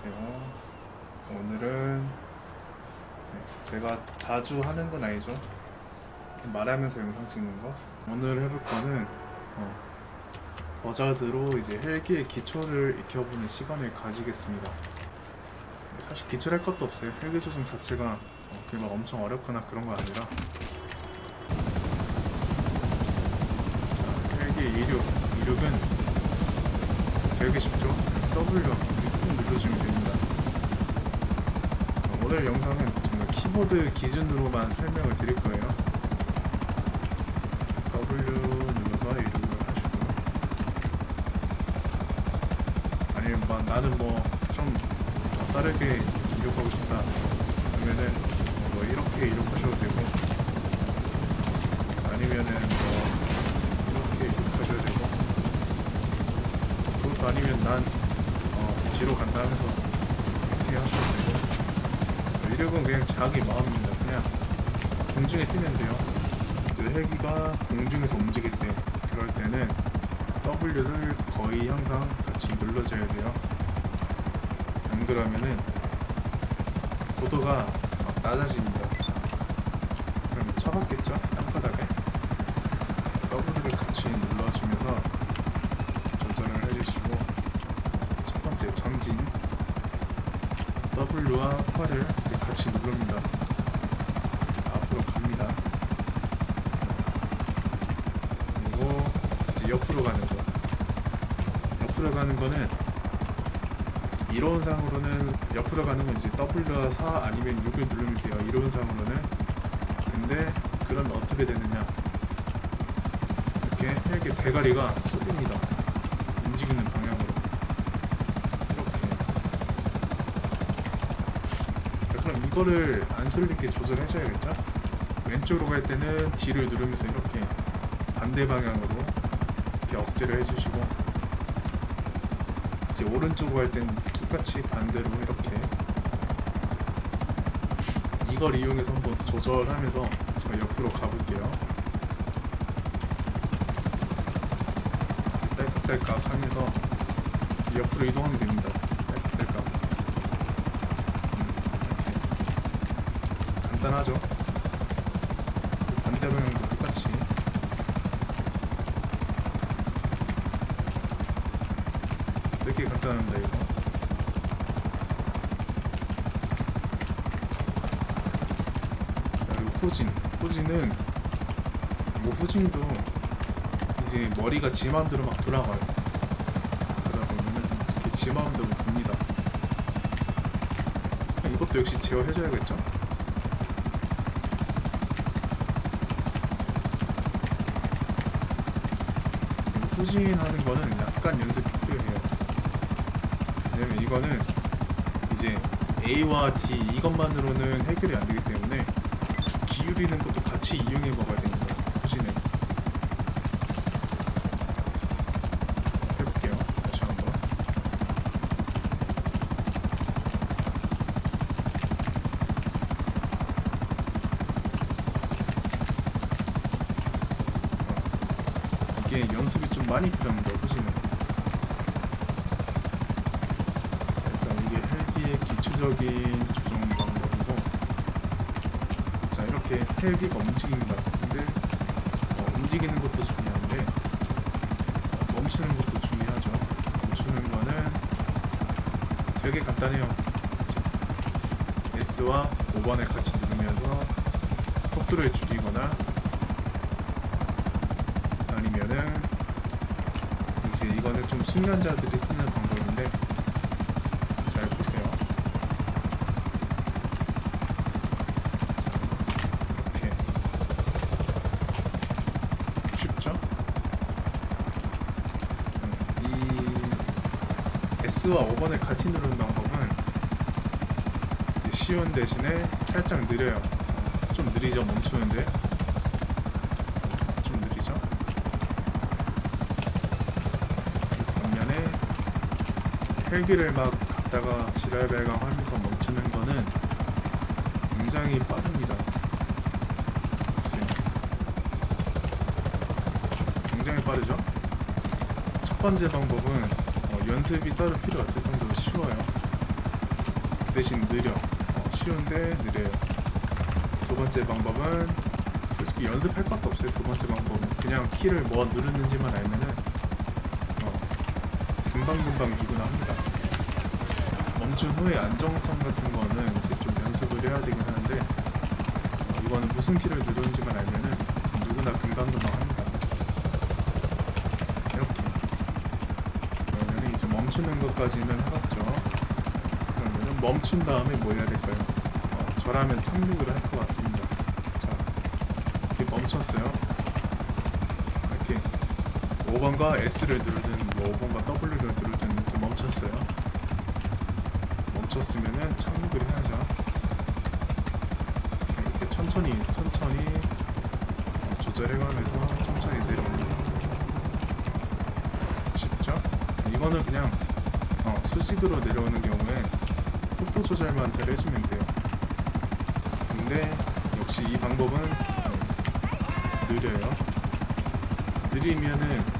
안녕하세요. 오늘은 네, 제가 자주 하는 건 아니죠. 말하면서 영상 찍는 거. 오늘 해볼 거는 어, 버자드로 이제 헬기의 기초를 익혀보는 시간을 가지겠습니다. 사실 기초할 것도 없어요. 헬기 조종 자체가 어, 그게 막 엄청 어렵거나 그런 거 아니라 자, 헬기의 이륙, 이륙은 되게 쉽죠? W 꾹 눌러주면 됩니다. 어, 오늘 영상은 정말 키보드 기준으로만 설명을 드릴 거예요. W 눌러서 이륙을 하시고요. 아니면 막 나는 뭐 좀 다르게 이륙하고 싶다. 그러면은 뭐 이렇게 이륙하셔도 되고 아니면은 뭐 이렇게 이륙하셔도 되고 그것도 아니면 난 어, 뒤로 간다 하면서 하셔도 되고. 이력은 그냥 자기 마음입니다. 그냥 공중에 뛰면 돼요. 이제 헬기가 공중에서 움직일 때 그럴 때는 W를 거의 항상 같이 눌러줘야 돼요. 안 그러면은 고도가 막 낮아집니다. 그러면 쳐박겠죠? 땅바닥에? W를 같이 눌러주면서 조절을 해주시고 첫 번째 전진. W와 이렇게 같이 누릅니다. 앞으로 갑니다. 그리고 이제 옆으로 가는 거. 옆으로 가는 거는 이론상으로는 옆으로 가는 건 이제 W와 4 아니면 6을 누르면 돼요. 이론상으로는. 근데 그러면 어떻게 되느냐? 이렇게 헬기 대가리가 쏠립니다. 움직이는 방향으로 이렇게. 자, 그럼 이거를 안 쏠리게 조절해줘야겠죠? 왼쪽으로 갈 때는 D를 누르면서 이렇게 반대 방향으로 이렇게 억제를 해주시고 이제 오른쪽으로 갈 때는 똑같이 반대로 이렇게 이걸 이용해서 한번 조절하면서 제가 옆으로 가볼게요. 딸깍딸깍 하면서 옆으로 이동하면 됩니다. 딸깍딸깍. 음, 이렇게. 간단하죠? 반대 방향도 똑같이. 되게 간단합니다, 이거. 자, 그리고 후진. 후진은, 뭐 후진도 이제 머리가 지 마음대로 막 돌아가요. 그러다 보면은 이렇게 지 마음대로 돕니다. 이것도 역시 제어해줘야겠죠? 그리고 후진하는 거는 약간 연습이 필요해요. 왜냐면 이거는 이제 A와 D 이것만으로는 해결이 안 되기 때문에 기울이는 것도 같이 이용해 먹어야 됩니다. 후진은. 해볼게요. 다시 한번. 어. 이게 연습이 좀 많이 필요합니다. 자, 일단 이게 헬기의 기초적인 조정 방법이고, 자 이렇게 헬기가 움직입니다. 근데 어, 움직이는 것도 중요한데 어, 멈추는 것도 중요하죠. 멈추는 거는 되게 간단해요. S와 5번을 같이 누르면서 속도를 줄이거나 아니면은 이제 이거는 좀 숙련자들이 쓰는 방법인데 잘 보세요. 이렇게 쉽죠? 음, 이 S와 5번을 같이 누르는 방법은 쉬운 대신에 살짝 느려요. 어, 좀 느리죠, 멈추는데. 좀 느리죠? 반면에 헬기를 막 갔다가 지랄발광하면서 멈추는 거는 굉장히 빠릅니다. 굉장히 빠르죠? 첫 번째 방법은 어, 연습이 따로 필요 없을 정도로 쉬워요. 대신 느려. 어, 쉬운데 느려요. 두 번째 방법은 솔직히 연습할 것도 없어요. 두 번째 방법은 그냥 키를 뭐 누르는지만 알면은 어, 금방금방 누구나 합니다. 멈춘 후에 안정성 같은 거는 이제 좀 연습을 해야 되긴 하는데 어, 이거는 무슨 키를 누르는지만 알면은 누구나 금방금방 합니다. 이렇게 그러면 이제 멈추는 것까지는 해봤죠. 그러면 멈춘 다음에 뭐 해야 될까요? 어, 저라면 착륙을 할 것 같습니다. 자, 이렇게 멈췄어요. 이렇게 5번과 S를 누르든 뭐 5번과 W를 누르든 이렇게 멈췄어요. 멈췄으면은 착륙을 해야죠. 이렇게 천천히 천천히 어, 조절해가면서 천천히 내려옵니다. 쉽죠? 이거는 그냥 어, 수직으로 내려오는 경우에 속도 조절만 잘 해주면 돼요. 근데 역시 이 방법은 어, 느려요. 느리면은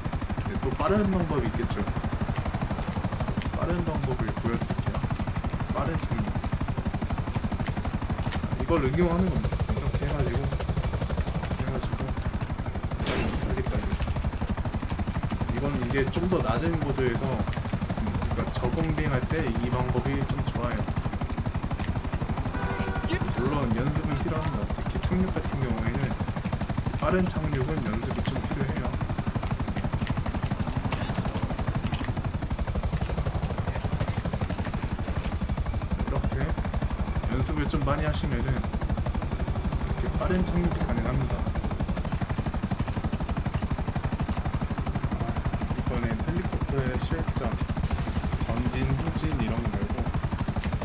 이제 또 빠른 방법이 있겠죠. 빠른 방법을 보여드릴게요. 빠른 착륙. 이걸 응용하는 겁니다. 이렇게 해가지고 해가지고 빨리빨리. 이건 이제 좀 더 낮은 고도에서 음, 그러니까 저공 비행할 때 이 방법이 좀 좋아요. 물론 연습은 필요합니다. 특히 착륙 같은 경우에는 빠른 착륙은 연습이 좀 필요해요. 이렇게 연습을 좀 많이 하시면은 이렇게 빠른 착륙이 가능합니다. 이번엔 헬리콥터의 실전, 전진, 후진 이런 거 말고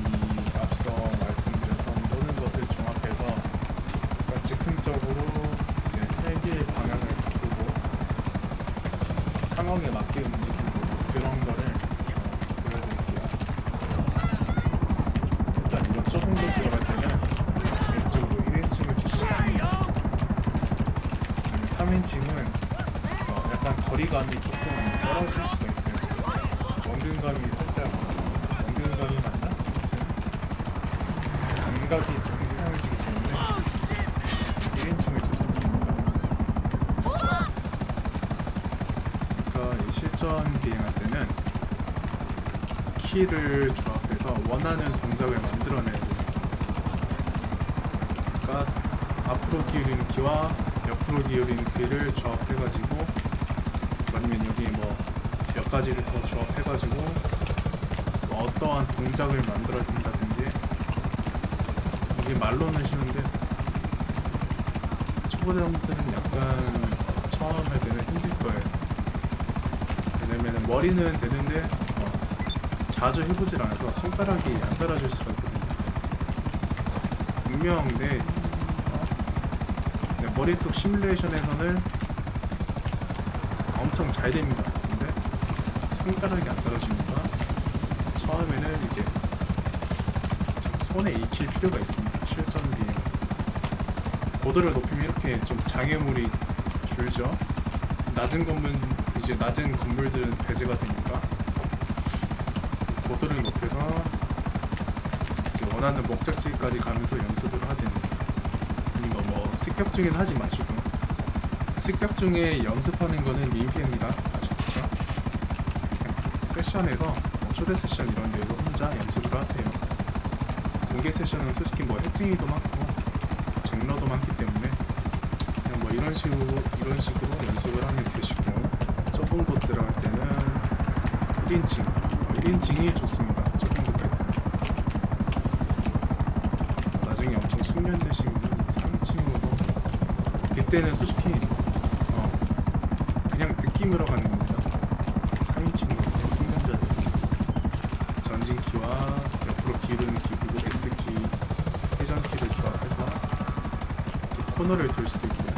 이 앞서 말씀드렸던 모든 것을 종합해서 그러니까 즉흥적으로 이제 헬기의 방향을 바꾸고 상황에 맞게 움직이고 그런 거를 어, 보여드릴게요. 일단 이거 좁은 곳 들어갈 때는 왼쪽으로 1인칭을 주시고 3인칭은 어, 약간 거리감이 조금 떨어질 수가 있어요. 원근감이 살짝 원근감이 맞나? 아무튼 감각이 조금 이상해지기 때문에 1인칭을 추천드립니다. 그러니까 이 실전 비행할 때는 키를 조합해서 원하는 동작을 만들어내야 돼요. 그러니까 앞으로 기울이는 키와 옆으로 기울이는 키를 조합해가지고 아니면 여기 뭐 몇 가지를 더 조합해가지고 뭐 어떠한 동작을 만들어준다든지 이게 말로는 쉬운데 초보자분들은 약간 처음 할 때는 힘들 거예요. 왜냐면 머리는 되는데 어, 자주 해보질 않아서 손가락이 안 따라줄 수가 있거든요. 분명 내 머릿속 시뮬레이션에서는 엄청 잘 됩니다. 근데 손가락이 안 따라주니까 처음에는 이제 좀 손에 익힐 필요가 있습니다. 실전 비행. 고도를 높이면 이렇게 좀 장애물이 줄죠. 낮은 건물 이제 낮은 건물들은 배제가 되니까 고도를 높여서 이제 원하는 목적지까지 가면서 연습을 하든 이거 뭐 습격 중에는 하지 마시고 습격 중에 연습하는 거는 민폐입니다. 아셨죠? 세션에서 뭐 초대 세션 이런 데서 혼자 연습을 하세요. 공개 세션은 솔직히 뭐 핵쟁이도 많고 장러도 많기 때문에 그냥 뭐 이런 식으로 이런 식으로 연습을 하면 되시고 좁은 곳 들어갈 때는 1인칭 1인칭이 좋습니다. 좁은 곳 나중에 엄청 숙련되시면 3인칭으로 그때는 솔직히 어, 그냥 느낌으로 가는 겁니다. 3인칭으로 숙련자들 전진키와 옆으로 기울이는 키 그리고 S키 회전키를 조합해서 코너를 돌 수도 있고요.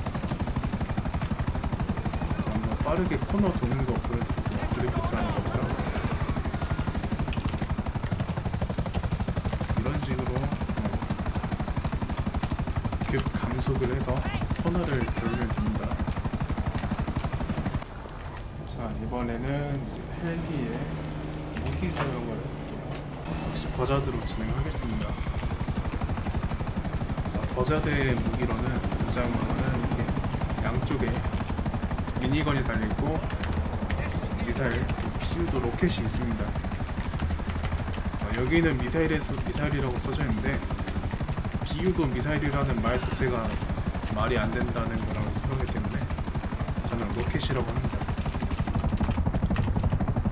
자, 한번 빠르게 코너 도는 거 보여드릴게요. 드리프트 하는 것처럼 이런 식으로 어, 급 감속을 해서 코너를 돌면 됩니다. 자 이번에는 이제 헬기의 무기 사용을 해볼게요. 역시 버자드로 진행하겠습니다. 자, 버자드의 무기로는 무장으로는 이렇게 양쪽에 미니건이 달려있고 미사일, 피우도 로켓이 있습니다. 어, 여기는 미사일에서 미사일이라고 써져 있는데 비유도 미사일이라는 말 자체가 말이 안 된다는 거라고 생각하기 때문에 저는 로켓이라고 합니다.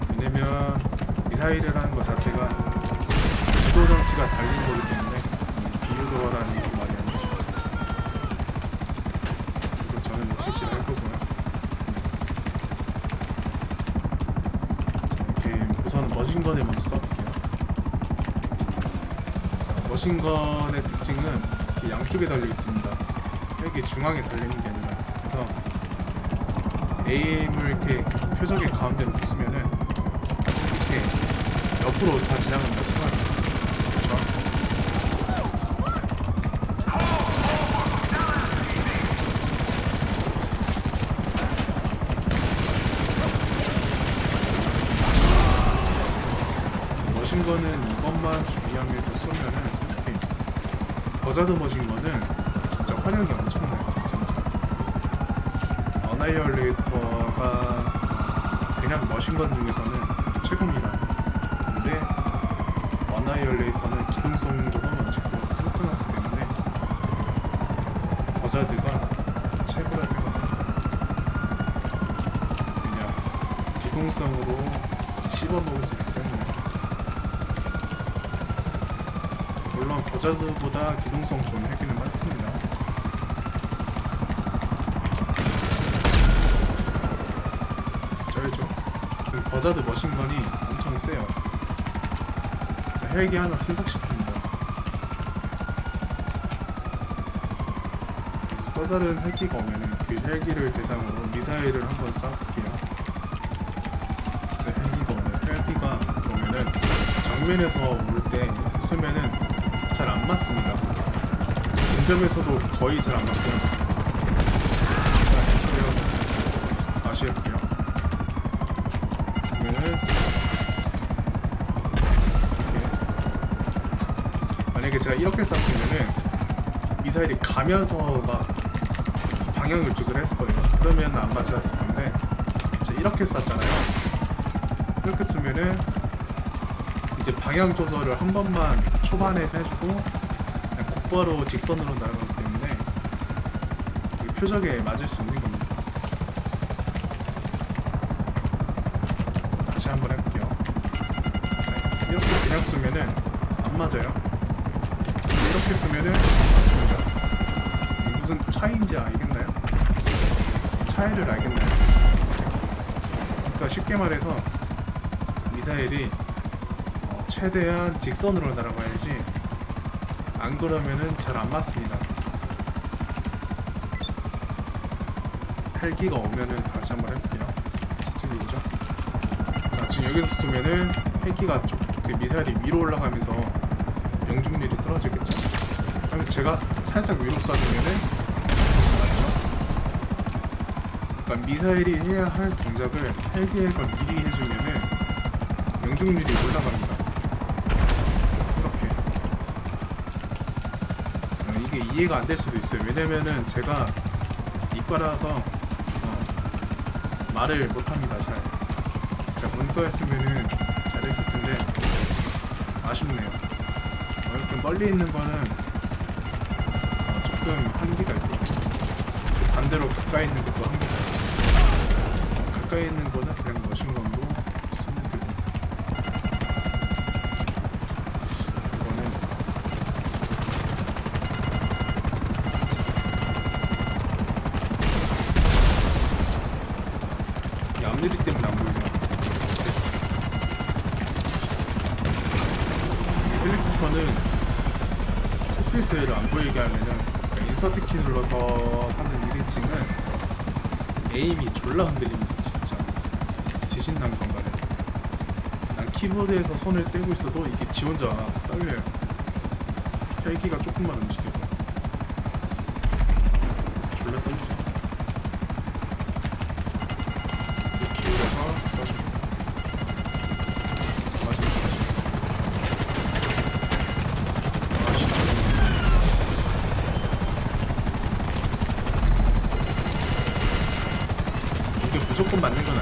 왜냐면 미사일이라는 것 자체가 주도 장치가 달린 거기 때문에 비유도라는 건 말이 안 되죠. 그래서 저는 로켓이라 할 거고요. 자, 우선 머신건을 먼저 써볼게요. 자, 머신건의 특징은 양쪽에 달려 있습니다. 여기 중앙에 달리는 게 아니라 그래서 에임을 이렇게 표적의 가운데로 두시면은 이렇게 옆으로 다 지나갑니다. 총알이. 그렇죠? 머신건은 이것만 주의하면서 쏘면은 솔직히 버자드 머신건은 진짜 화력이 엄청나요. 진짜. 어나이얼레이터가 그냥 머신건 중에서는 최고입니다. 근데 어나이얼레이터는 기동성도 너무 좋고 튼튼하기 때문에 버자드가 최고라 생각합니다. 그냥 기동성으로 씹어먹을 수 있기 때문에 물론 버자드보다 기동성 좋은 헬기는 많습니다. 쩔죠. 그 버자드 머신건이 엄청 세요. 자, 헬기 하나 순삭시킵니다. 또 다른 헬기가 오면은 그 헬기를 대상으로 미사일을 한번 쏴볼게요. 진짜 헬기가 오면 헬기가 오면은 정면에서 올때 쏘면은 잘 안 맞습니다. 근접에서도 거의 잘 안 맞고요. 해볼게요. 만약에 제가 이렇게 쐈으면은 미사일이 가면서 막 방향을 조절했을 거예요. 그러면 안 맞았을 건데 제가 이렇게 쐈잖아요. 이렇게 쓰면은 이제 방향 조절을 한 번만 초반에 해주고 곧바로 직선으로 날아가기 때문에 이 표적에 맞을 수 있는 겁니다. 다시 한번 해볼게요. 네, 이렇게 그냥 쏘면은 안 맞아요. 이렇게 쏘면은 맞습니다. 무슨 차이인지 알겠나요? 차이를 알겠나요? 그러니까 쉽게 말해서 미사일이 어, 최대한 직선으로 날아가야지 안 그러면은 잘 안 맞습니다. 헬기가 오면은 다시 한번 해볼게요. 지침이죠. 자 지금 여기서 쏘면은 헬기가 쪽, 그 미사일이 위로 올라가면서 영중률이 떨어지겠죠. 그러면 제가 살짝 위로 쏴주면은 맞죠? 그러니까 미사일이 해야 할 동작을 헬기에서 미리 해주면은 영중률이 올라갑니다. 이렇게. 어, 이게 이해가 안 될 수도 있어요. 왜냐면은 제가 이과라서 어, 말을 못합니다. 잘. 제가 문과였으면은 잘했을 텐데 아쉽네요. 어, 이렇게 멀리 있는 거는 어, 조금 한계가 있고 반대로 가까이 있는 것도 한계가 있고 가까이 있는 거는 그냥 머신건으로 쓰면 되고 이거는 이 앞유리 때문에 안 보이죠 헬리콥터는 코피스를 안 보이게 하면은 인서트 키 눌러서 하는 1인칭은 에임이 졸라 흔들립니다 진짜. 지신난 건가요? 난 키보드에서 손을 떼고 있어도 이게 지 혼자 떨려요. 헬기가 조금만 움직여도. 졸라 떨리죠. 기울여서 맞아요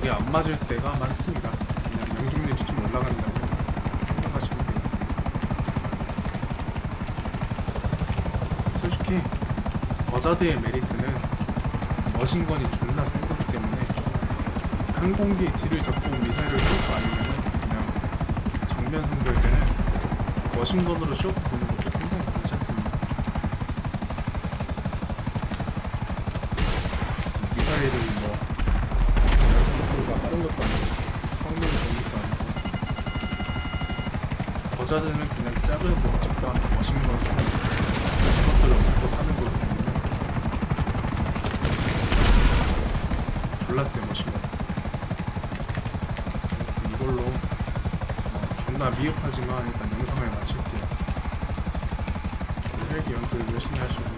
그게 안 맞을 때가 많습니다. 그냥 명중률이 좀 올라간다고 생각하시면 돼요. 솔직히 버자드의 메리트는 머신건이 존나 센 거기 때문에 항공기 뒤를 잡고 미사일을 쏘고 아니면 그냥 정면 승부할 때는 머신건으로 쇼보는 것도 상당히 괜찮습니다. 미사일은 뭐 연사 속도가 빠른 것도 아니고 성능이 좋은 것도 아니고 버자드는 그냥 뭐 적당한 머신건 사는 것들을 먹고 사는 거기 때문에 졸랐어요 머신건 이걸로 어, 존나 미흡하지만 일단 영상을 마칠게요. 헬기 연습 열심히 하시고